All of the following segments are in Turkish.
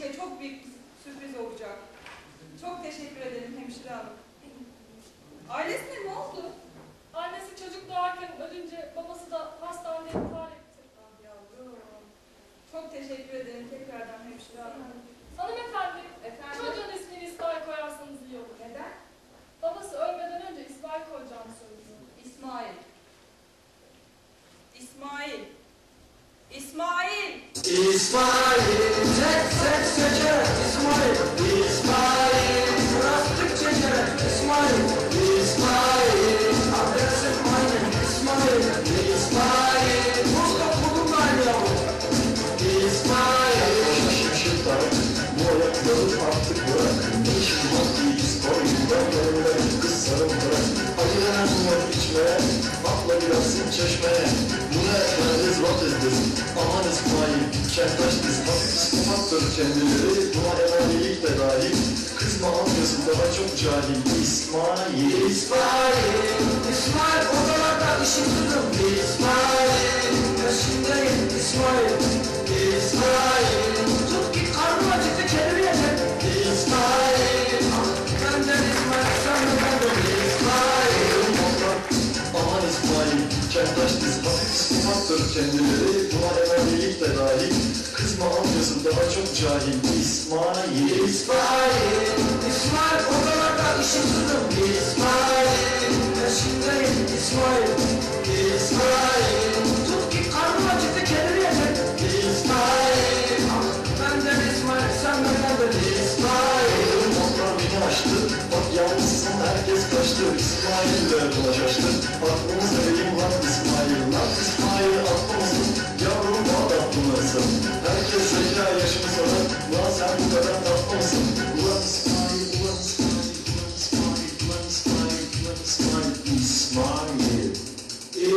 Eşime çok büyük bir sürpriz olacak. Çok teşekkür ederim hemşire hanım. Ailesine ne oldu? Annesi çocuk doğarken ölünce babası da hastanede intihar etti. Ah yavrum. Çok teşekkür ederim tekrardan hemşire hanım. Hanımefendi, Efendim? çocuğun ismini İsmail koyarsanız iyi olur. Neden? Babası ölmeden önce İsmail koyacağını söylüyor. İsmail. İsmail. İsmail. İsmail, çeşmeye. Bu ne efendiz, what is this? Aman İsmail, biz hafif psikopattır kendileri. Buna evlilik de dahil. Kızma anlıyorsun daha çok cahil. İsmail, İsmail, İsmail odalarda ışıklıyım. İsmail, peşindeyim İsmail, İsmail. Tut git karnım acıktı kendimi yeter. İsmail, kendileri. Buna evlilik de dahil. Kızma anlıyorsun daha çok cahil. İsmail, İsmail, İsmail odalarda ışıklıyım. İsmail, peşindeyim İsmail, İsmail. Tut git karnım acıktı kendimi yeter. İsmail, ah benden İsmail, sen de benden İsmail. Onlar beni aştı, bak yalnızsın herkes kaçtı. İsmail'le bulaşaştı, aklımı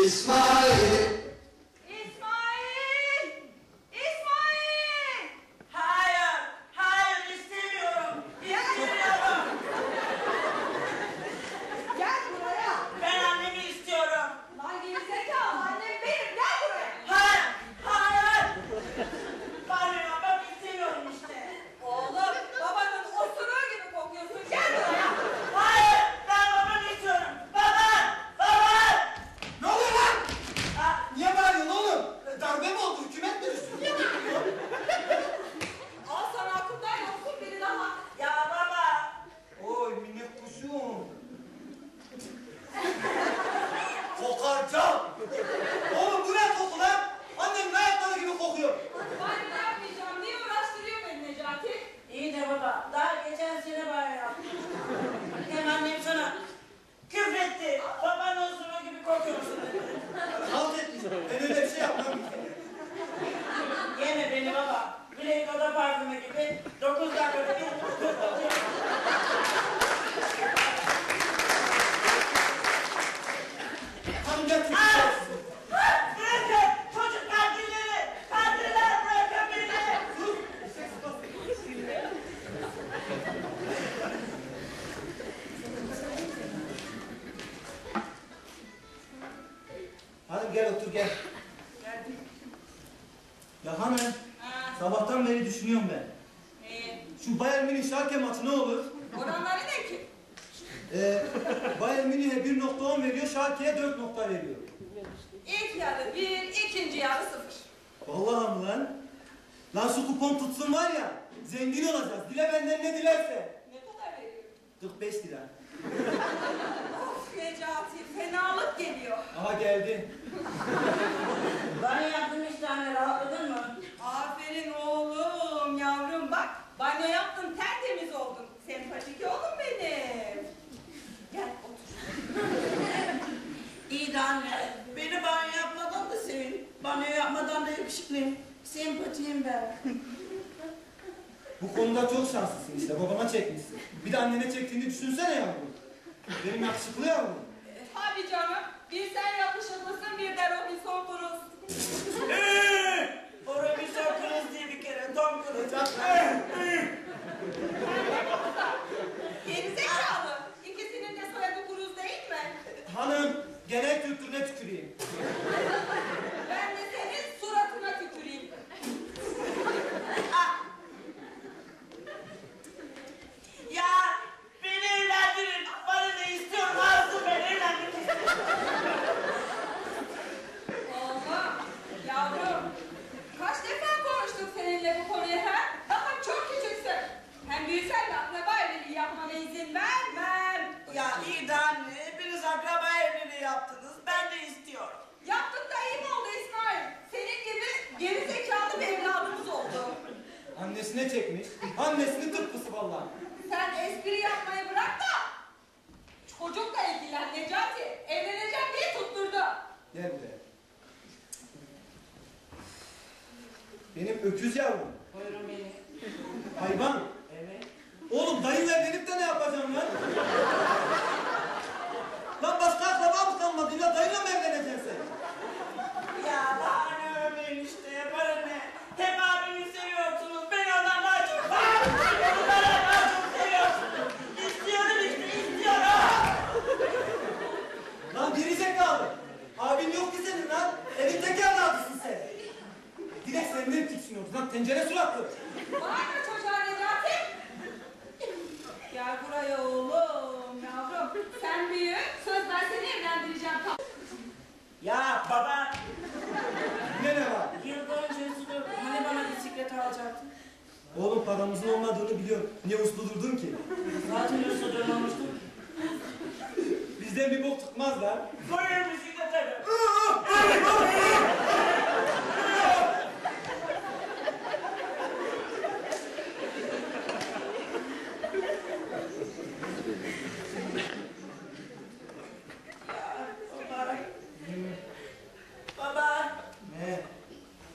İsmail. İsmail. İsmail! İsmail! Hayır, hayır istemiyorum. İstemiyorum. Gel buraya. Ben annemi istiyorum. Lan gerizekalı annem benim. Gel buraya. Hayır, hayır. Bağırma, ben istemiyorum işte. Oğlum babanın osuruğu gibi kokuyorsun. Gel buraya. Hayır, ben babamı istiyorum. Baba, baba. Ne oluyor lan? Aa, Niye bağırıyorsun oğlum? E, Darbe mi oldu? Hükümet mi düştü? Al sana aklımdan yoksun biri daha. ya baba. Oy minik kuşum. Kokarcan. Oğlum bu ne koku lan? Annem ne yapmadı gibi kokuyor. Ben ne yapmayacağım? Niye uğraştırıyor beni Necati? İyi de baba, daha geçen sene bana yaptı. Hem annem sana küfretti. Baban osuru gibi kokuyorsun dedi. Halt etmiş. Ben öyle bir şey yapmam. Yeme beni baba. Bilek oda parfümü gibi 9 dakikada bir kutlatıyor. Hadi gel Türk Aa! şarkısı. Bırakın! Çocuk katilleri! Katiller bırakın beni! Hadi gel otur gel. Ya hanım, Ha, sabahtan beri düşünüyorum ben. iyi. Şu Bayern Münih Schalke maçı ne olur? Oranları ne ki? Ee, Bayern Münih'e 1.10 veriyor, Schalke'ye 4 nokta veriyor. İlk yarı bir, ikinci yarı sıfır. Vallahi mı lan? Lan şu kupon tutsun var ya, zengin olacağız. Dile benden ne dilerse. Ne kadar veriyor? 45 lira. Of Necati, fenalık geliyor. Aha geldi. Ben yaptım işte anne rahatladın mı? Aferin oğlum, yavrum bak. Banyo yaptın, tertemiz oldun. Sempatik oğlum benim. Gel otur. İyi de anne. Beni banyo yapmadan da sevin. Banyo yapmadan da yakışıklıyım. Sempatiyim ben. Bu konuda çok şanslısın işte, babama çekmişsin. Bir de annene çektiğini düşünsene yavrum. Benim yakışıklı yavrum. Tabii canım. Bir sen yakışıklısın, bir de Robinson Crusoe. O Robinson Crusoe diye bir kere Tom Cruise. Gerizekalı. İkisinin de soyadı Cruz değil mi? Hanım, genel kültürüne tüküreyim. Ben de senin suratına Ben büyüsem de akraba evliliği yapmana izin vermem. Ya iyi de anne, hepiniz akraba evliliği yaptınız. Ben de istiyorum. Yaptık da iyi mi oldu İsmail? Senin gibi geri zekalı bir evladımız oldu. Annesine çekmiş. Annesini tıpkısı vallahi. Sen espri yapmayı bırak da çocukla ilgilen Necati. Evleneceğim diye tutturdu. Gel buraya. Benim öküz yavrum. Buyurun beni. Hayvan. Evet. Oğlum dayınla evlenip de ne yapacağım lan? lan başka akraba mı kalmadı? Ya dayınla mı evleneceksin sen? Ya bahane örmeyin işte, bana ne? Hep abimi seviyorsunuz, ben ondan daha çok seviyorum. Ondan daha çok seviyorsunuz. İstiyorum işte, istiyorum. Lan geri zekalı. Abin yok ki senin lan. Evin tek evladısın sen. Direkt senden tiksiniyoruz lan tencere suratlı. Bağırma çocuğa Necati. Gel buraya oğlum yavrum. Sen büyü. Söz ben seni evlendireceğim. Ya baba, Ne ne var? yıl önce sordum, hani bana bisiklet alacaktın? Oğlum paramızın olmadığını biliyorum. Niye uslu durdun ki? Zaten üstü dönmemiştim. Bizden bir bok çıkmaz lan. Buyurun bisiklete. Baba. Baba. Ne?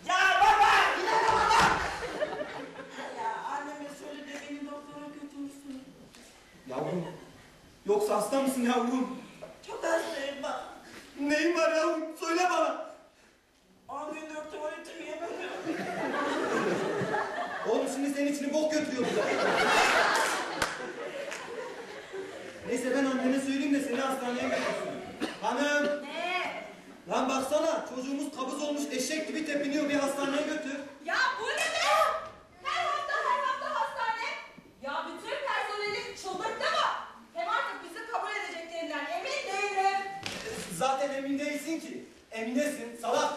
Ya baba! Yine de baba! Ya anneme söyle de beni doktora götürsün. Yavrum. Yoksa hasta mısın yavrum? Çok hastayım baba. Neyin var yavrum? Söyle bana. 10 gündür tuvaletimi yapamıyorum. Oğlum şimdi senin içini bok götürüyordu ya. Neyse ben annene söyleyeyim de seni hastaneye götürsün. Hanım. Ne? Lan baksana çocuğumuz kabız olmuş eşek gibi tepiniyor bir hastaneye götür. Eminesin salak.